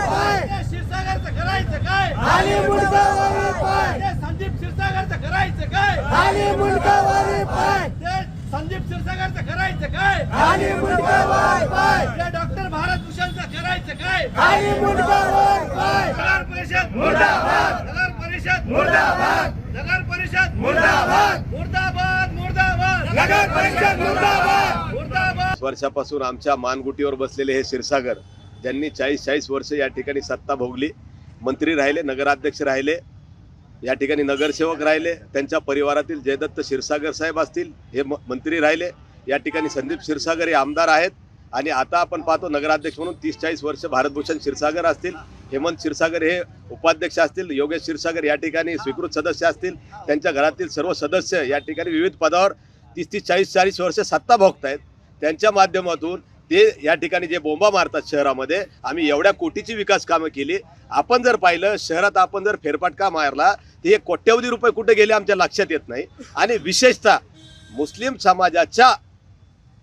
क्षीरसागरचं करायचं काय? खाली मुंडका वरी पाय ते संदीप क्षीरसागरचं करायचं काय? खाली मुंडका वरी पाय ते संदीप क्षीरसागरचं करायचं काय? खाली मुंडका वरी पाय ते डॉक्टर भारत भूषणचं करायचं काय? खाली मुंडका वरी पाय नगर परिषद मुर्दाबाद! नगर परिषद मुर्दाबाद! नगर परिषद मुर्दाबाद! मुर्दाबाद मुर्दाबाद. नगर परिषद मुर्दाबाद. मुर्दाबाद. वर्षापासून आमच्या मानगुटीवर बसलेले हे क्षीरसागर ज्यांनी चाळीस चाळीस वर्ष या ठिकाणी सत्ता भोगली मंत्री राहिले नगराध्यक्ष राहिले या ठिकाणी नगरसेवक राहिले त्यांच्या परिवारातील जयदत्त क्षीरसागर साहेब असतील हे म- मंत्री राहिले या ठिकाणी संदीप क्षीरसागर हे आमदार आहेत आणि आता आपण पाहतो नगराध्यक्ष म्हणून तीस चाळीस वर्ष भारतभूषण क्षीरसागर असतील हेमंत क्षीरसागर हे उपाध्यक्ष असतील योगेश क्षीरसागर या ठिकाणी स्वीकृत सदस्य असतील त्यांच्या घरातील सर्व सदस्य या ठिकाणी विविध पदावर तीस तीस चाळीस चाळीस वर्ष सत्ता भोगतायत. त्यांच्या माध्यमातून ते या ठिकाणी जे बोंबा मारतात शहरामध्ये आम्ही एवढ्या कोटीची विकास कामं केली. आपण जर पाहिलं शहरात आपण जर फेरफाटका मारला तर हे कोट्यवधी रुपये कुठे गेले आमच्या लक्षात येत नाही. आणि विशेषतः मुस्लिम समाजाच्या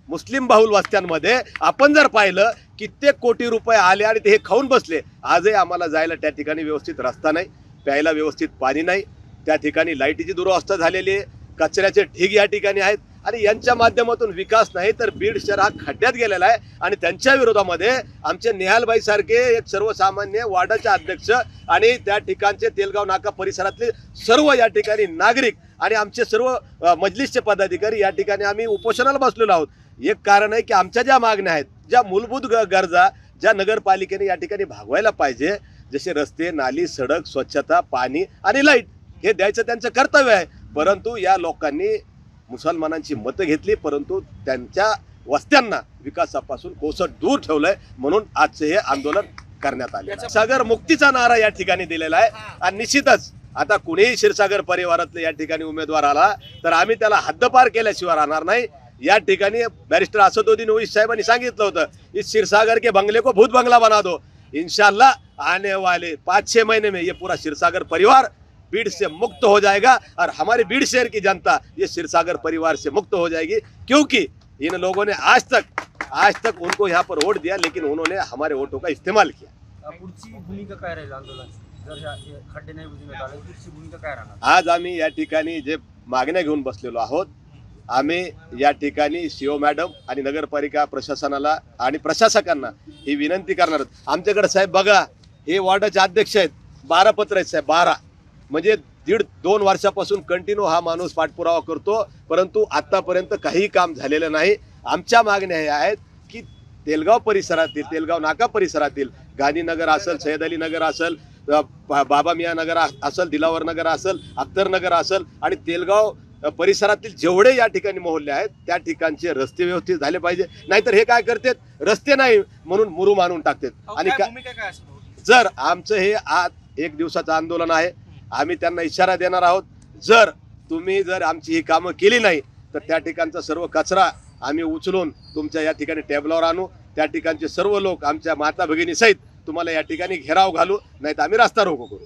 मुस्लिम बाहुल वस्त्यांमध्ये आपण जर पाहिलं कित्येक कोटी रुपये आले आणि ते हे खाऊन बसले आजही आम्हाला जायला त्या ठिकाणी व्यवस्थित रस्ता नाही प्यायला व्यवस्थित पाणी नाही. त्या ठिकाणी लाईटीची दुरावस्था झालेली आहे कचऱ्याचे ढीग या ठिकाणी आहेत. आणि यांच्या माध्यमातून विकास नाही तर बीड शहर हा खड्ड्यात गेलेला आहे. आणि त्यांच्या विरोधामध्ये आमचे नेहालबाई सारखे एक सर्वसामान्य वार्डाचे अध्यक्ष आणि त्या ठिकाणचे तेलगाव नाका परिसरातले सर्व या ठिकाणी नागरिक आणि आमचे सर्व मजलिसचे पदाधिकारी या ठिकाणी आम्ही उपोषणाला बसलेलो आहोत. एक कारण आहे की आमच्या ज्या मागण्या आहेत ज्या मूलभूत ग- गरजा ज्या नगरपालिकेने या ठिकाणी भागवायला पाहिजे जसे रस्ते नाली सडक स्वच्छता पाणी आणि लाइट हे द्यायचं त्यांचं कर्तव्य आहे. परंतु या लोकांनी मुसलमानांची मतं घेतली परंतु त्यांच्या वस्त्यांना विकासापासून कोसट दूर ठेवलंय म्हणून आजचे हे आंदोलन करण्यात आले सागर मुक्तीचा नारा या ठिकाणी दिलेला आहे. आणि निश्चितच आता कुणीही क्षीरसागर परिवारातले या ठिकाणी उमेदवार आला तर आम्ही त्याला हद्दपार केल्याशिवाय राहणार नाही. या ठिकाणी बॅरिस्टर असदुद्दीन ओवीस साहेबांनी सांगितलं होतं इस क्षीरसागर के बंगले को भूत बंगला बना दो. इंशाल्लाह आने वाले पाँच छह महीने में ये पूरा क्षीरसागर परिवार बीड़ से मुक्त हो जाएगा और हमारे बीड़ शहर की जनता ये क्षीरसागर परिवार से मुक्त हो जाएगी क्योंकि इन लोगों ने आज तक आज तक उनको यहाँ पर वोट दिया लेकिन उन्होंने हमारे वोटों का इस्तेमाल किया। भूमिका राहील आंदोलन? आज आम्ही या ठिकाणी जे मागण्या घेऊन बसलेलो आहोत आम्ही या ठिकाणी सीओ मॅडम आणि नगरपालिका प्रशासनाला आणि प्रशासकांना ही विनंती करणार आहोत. आमच्याकडे साहेब बघा हे वॉर्डाचे अध्यक्ष आहेत बारा पत्र आहेत साहेब बारा. म्हणजे दीड दोन वर्षापासून कंटिन्यू हा माणूस पाठपुरावा करतो परंतु आतापर्यंत काही काम झालेलं नाही. आमच्या मागण्या ह्या आहेत की तेलगाव परिसरातील तेलगाव नाका परिसरातील गांधीनगर असेल सैयद अली नगर असेल बाबा मिया नगर असेल दिलावर नगर असेल अख्तर नगर असेल आणि तेलगाव परिसरातील जेवढे या ठिकाणी मोहल्ले आहेत त्या ठिकाणचे रस्ते व्यवस्थित झाले पाहिजे. नाहीतर हे काय करतात? रस्ते नाही म्हणून मुरुम आणून टाकतात. आणि? जर आमचं हे आज एक दिवसाचं आंदोलन आहे आम्ही त्यांना इशारा देणार आहोत. जर तुम्ही जर आमची ही कामं केली नाही तर त्या ठिकाणचा सर्व कचरा आम्ही उचलून तुमच्या या ठिकाणी टेबलावर आणू. त्या ठिकाणचे सर्व लोक आमच्या माता भगिनीसहित तुम्हाला या ठिकाणी घेराव घालू नाही तर आम्ही रस्ता रोको करू.